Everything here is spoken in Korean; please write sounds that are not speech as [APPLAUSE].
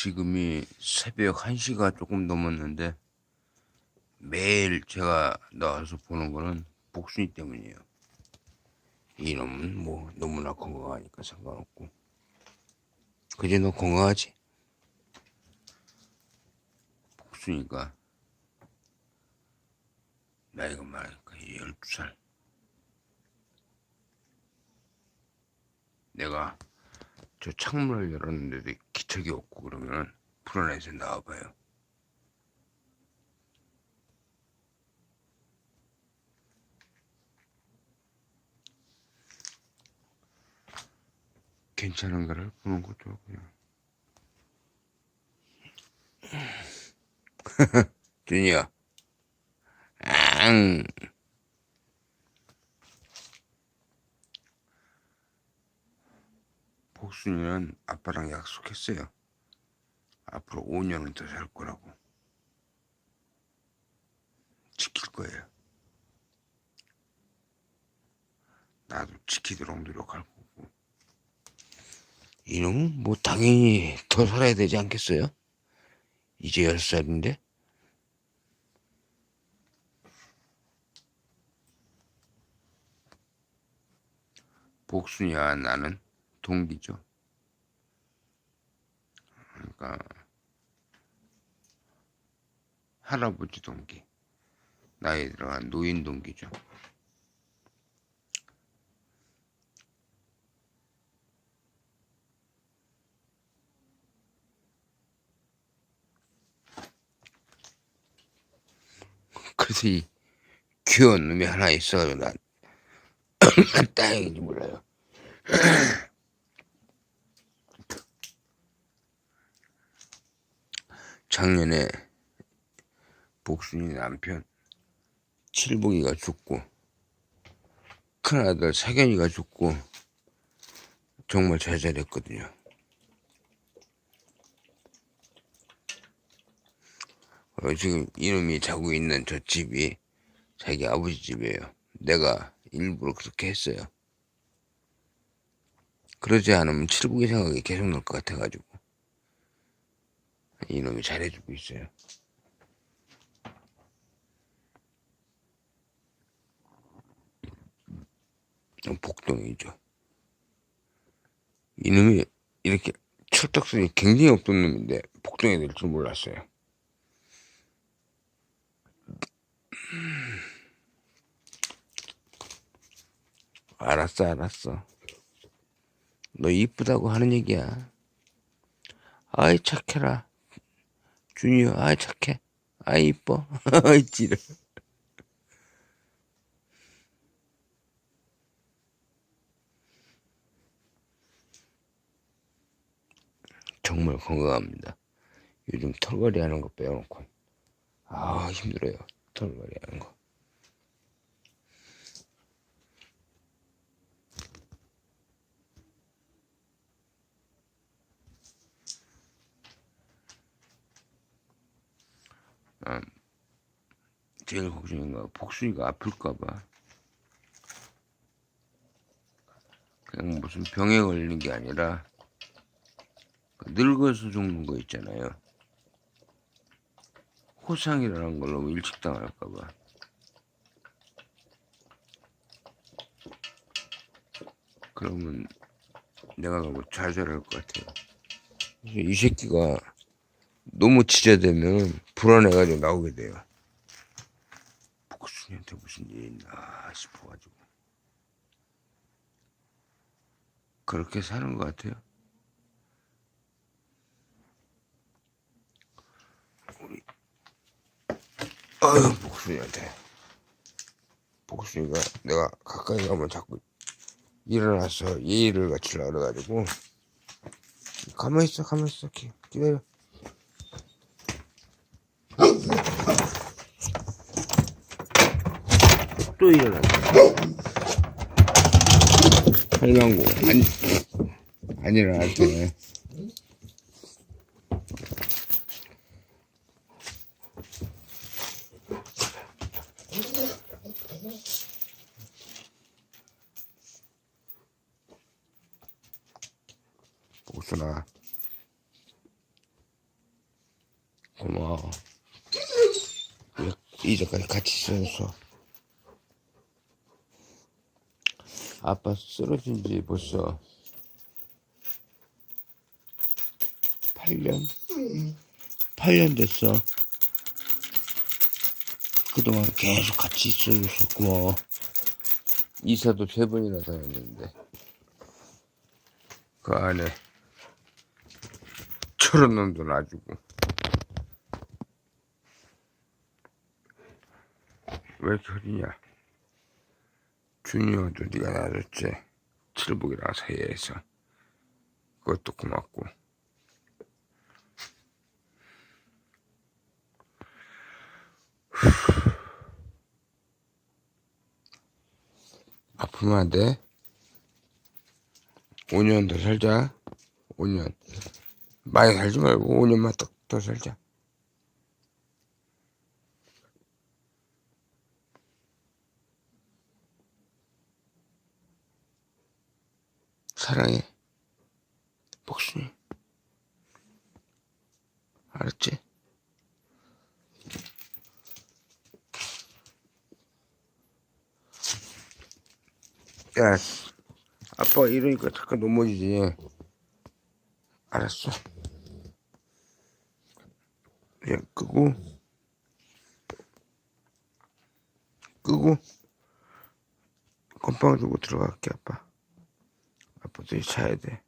지금이 새벽 1시가 조금 넘었는데 매일 제가 나와서 보는 거는 복순이 때문이에요. 이놈은 뭐 너무나 건강하니까 상관없고. 그제 너 건강하지? 복순이가 나이가 많으니까 12살. 내가 저 창문을 열었는데도 기척이 없고 그러면 불안해서 나와봐요. 괜찮은가를 보는 거죠, 그냥. 준이야. 앙. 복순이는 아빠랑 약속했어요. 앞으로 5년은 더 살 거라고. 지킬 거예요. 나도 지키도록 노력할 거고. 이놈은 뭐 당연히 더 살아야 되지 않겠어요? 이제 10살인데? 복순이와 나는 동기죠. 그러니까 할아버지 동기, 나이 들어간 노인 동기죠. 그래서 이 귀여운 놈이 하나 있어가지고 난 [COUGHS] 다행인지 몰라요. [COUGHS] 작년에 복순이 남편 칠복이가 죽고 큰아들 사견이가 죽고 정말 잘 자렸거든요. 어, 지금 이놈이 자고 있는 저 집이 자기 아버지 집이에요. 내가 일부러 그렇게 했어요. 그러지 않으면 칠복이 생각이 계속 날 것 같아가지고 이놈이 잘해주고 있어요. 복동이죠. 이놈이 이렇게 철딱선이 굉장히 없던 놈인데 복동이 될 줄 몰랐어요. 알았어, 알았어. 너 이쁘다고 하는 얘기야. 아이, 착해라. 준이야, 아이, 착해. 아이, 이뻐. [LAUGHS] 아이, 찌르. 정말 건강합니다. 요즘 털갈이 하는 거 빼놓고. 아, 힘들어요. 털갈이 하는 거. 제일 걱정인 거 복순이가 아플까봐. 그냥 무슨 병에 걸리는 게 아니라 그 늙어서 죽는 거 있잖아요. 호상이라는 걸 너무 일찍 당할까봐. 그러면 내가 너무 좌절할 것 같아요. 이 새끼가 너무 지저되면 불안해가지고 나오게 돼요. 복순이한테 무슨 일이 있나 싶어가지고. 그렇게 사는 것 같아요. 우리, 아유, 복순이한테. 복순이가 내가 가까이 가면 자꾸 일어나서 예의를 갖추려 그래가지고. 가만히 있어, 가만히 있어. 기- 기다려. 또 일어났네. 할망구 안, 안 일어났네. 복순아 고마워. 왜 이제까지 같이 있어서. 아빠 쓰러진 지 벌써 8년? 8년 됐어. 그동안 계속 같이 있어줘서 고마워. 이사도 세 번이나 다녔는데, 그 안에 저런 놈도 놔주고. 왜 흐리냐? 준이어도 네가 놔줬지. 칠복이랑 사이에서. 그것도 고맙고. 아프면 안 돼. 5년 더 살자. 5년. 많이 살지 말고 5년만 딱더 살자. 사랑해. 복순이. 알았지? 야, 아빠가 이러니까 잠깐 넘어지지. 알았어. 그냥 끄고, 끄고, 건빵 주고 들어갈게, 아빠. 아빠도 이제 자야 돼.